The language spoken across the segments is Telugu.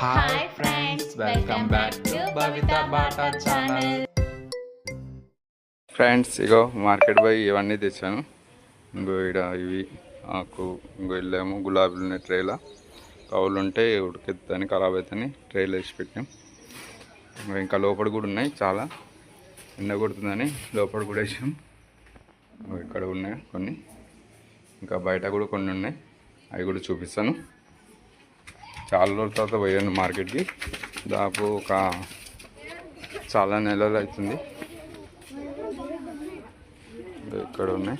Hi friends welcome back to Bata channel friends ego market పోయి ఇవన్నీ తెచ్చాను. ఇంకో ఇక్కడ ఇవి ఆకు ఇంకో వెళ్ళాము గులాబీలు ఉన్నాయి ట్రేలా. కవులు ఉంటే ఉడికెత్తాని ఖరాబ్ అవుతాయని ట్రేలో వేసి పెట్టాం. ఇంకా లోపల కూడా ఉన్నాయి చాలా. ఎండ కొడుతుందని లోపల కూడా వేసాం. ఇంకో ఇక్కడ ఉన్నాయి కొన్ని. ఇంకా బయట కూడా కొన్ని ఉన్నాయి. అవి కూడా చూపిస్తాను. చాలా రోజుల తర్వాత పోయాను మార్కెట్కి. దాదాపు ఒక చాలా నెలలు అవుతుంది. ఇక్కడ ఉన్నాయి.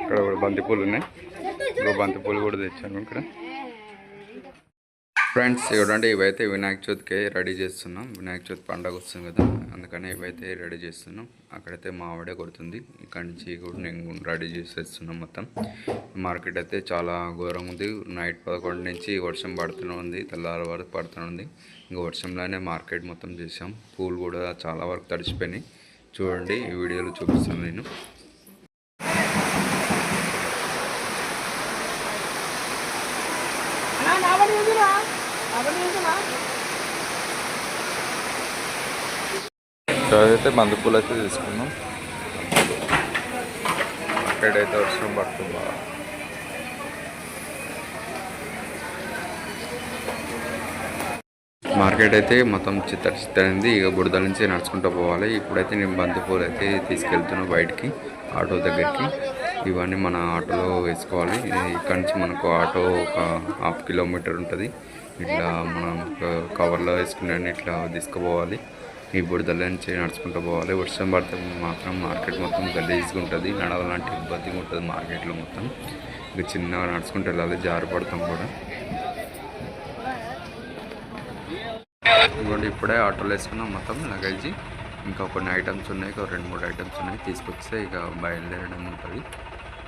ఇక్కడ కూడా బంతిపూలు ఉన్నాయి. ఇంకో బంతిపూలు కూడా తెచ్చాను ఇక్కడ. ఫ్రెండ్స్ ఇవ్వండి ఇవైతే వినాయక చవితికి రెడీ చేస్తున్నాం. వినాయక చవితి పండగ వస్తుంది కదా అందుకని ఇవైతే రెడీ చేస్తున్నాం. అక్కడైతే మా ఆవిడే కొడుతుంది. ఇక్కడి నుంచి కూడా నేను రెడీ చేసేస్తున్నాం మొత్తం. మార్కెట్ అయితే చాలా ఘోరం ఉంది. నైట్ పదకొండు నుంచి వర్షం పడుతూనే ఉంది తెల్లారి వరకు పడుతూనే ఉంది. ఇంకా వర్షంలోనే మార్కెట్ మొత్తం చేసాం పూలు కూడా చాలా వరకు తడిచిపోయినాయి చూడండి ఈ వీడియోలో చూపిస్తాను నేను. అయితే బంతిపూలు అయితే తీసుకున్నాం. మార్కెట్ అయితే వర్షం పడుతుంది బాగా. మార్కెట్ అయితే మొత్తం చిత్తడి చిత్తడింది. ఇక బుడద నుంచి నడుచుకుంటూ పోవాలి. ఇప్పుడైతే నేను బంతిపూలు అయితే తీసుకెళ్తున్నాను బయటికి ఆటో దగ్గరికి. ఇవన్నీ మన ఆటోలో వేసుకోవాలి. ఇక్కడి ఇక్కడ నుంచి మనకు ఆటో ఒక హాఫ్ కిలోమీటర్ ఉంటుంది. ఇట్లా మనం కవర్లో వేసుకునే ఇట్లా తీసుకుపోవాలి. ఈ బుడదల నుంచి నడుచుకుంటూ పోవాలి. వర్షం పడితే మాత్రం మార్కెట్ మొత్తం గలీజ్గా ఉంటుంది. నడవాలంటే ఇబ్బందిగా ఉంటుంది మార్కెట్లో మొత్తం. ఇక చిన్నగా నడుచుకుంటూ వెళ్ళాలి. జారిపడతాం కూడా. ఇదిగోండి ఇప్పుడే ఆటోలో వేసుకున్నాం మొత్తం లగేజ్. ఇంకా కొన్ని ఐటమ్స్ ఉన్నాయి. ఒక రెండు మూడు ఐటమ్స్ ఉన్నాయి. తీసుకొస్తే ఇక బయలుదేరడం ఉంటుంది.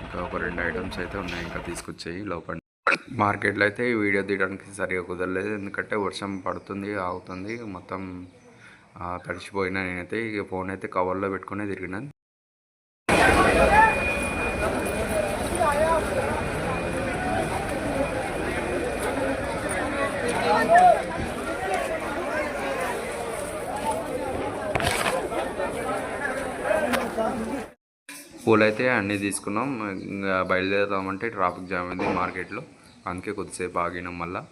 ఇంకా ఒక రెండు ఐటమ్స్ అయితే ఉన్నాయి. ఇంకా తీసుకొచ్చాయి లోపల మార్కెట్లో అయితే ఈ వీడియో తీయడానికి సరిగా కుదరలేదు. ఎందుకంటే వర్షం పడుతుంది ఆగుతుంది మొత్తం తడిచిపోయిన నేనైతే ఇక ఫోన్ అయితే కవర్లో పెట్టుకునే తిరిగినాను పూలైతే అన్నీ తీసుకున్నాం. ఇంకా బయలుదేరుదామంటే ట్రాఫిక్ జామ్ అయింది మార్కెట్లో. అందుకే కొద్దిసేపు ఆగినాం మళ్ళా.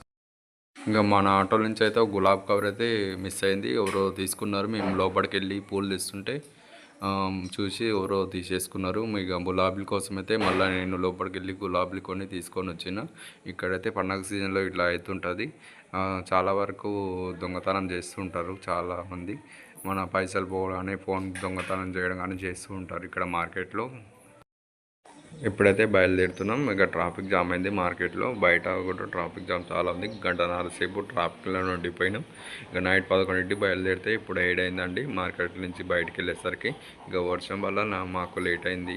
ఇంకా మన ఆటో నుంచి అయితే ఒక గులాబ్ కవర్ అయితే మిస్ అయింది. ఎవరో తీసుకున్నారు. మేము లోపలికి వెళ్ళి పూలు తీస్తుంటే చూసి ఎవరో తీసేసుకున్నారు. ఇక గులాబీల కోసం అయితే మళ్ళీ నేను లోపలికి వెళ్ళి గులాబీలు కొన్ని తీసుకొని వచ్చిన. ఇక్కడైతే పండగ సీజన్లో ఇట్లా అవుతుంటుంది చాలా వరకు దొంగతనం చేస్తుంటారు చాలామంది మన పైసలు పోవడం కానీ ఫోన్ దొంగతనం చేయడం కానీ చేస్తూ ఉంటారు ఇక్కడ మార్కెట్లో. ఇప్పుడైతే బయలుదేరుతున్నాం. ఇక ట్రాఫిక్ జామ్ అయింది మార్కెట్లో. బయట కూడా ట్రాఫిక్ జామ్ చాలా ఉంది. గంటన్నర సేపు ట్రాఫిక్లో ఉండిపోయినాం. ఇక నైట్ పదకొండింటి బయలుదేరితే ఇప్పుడు ఏడైందండి మార్కెట్ నుంచి బయటికి వెళ్ళేసరికి ఇక వర్షం వల్ల మాకు లేట్ అయింది.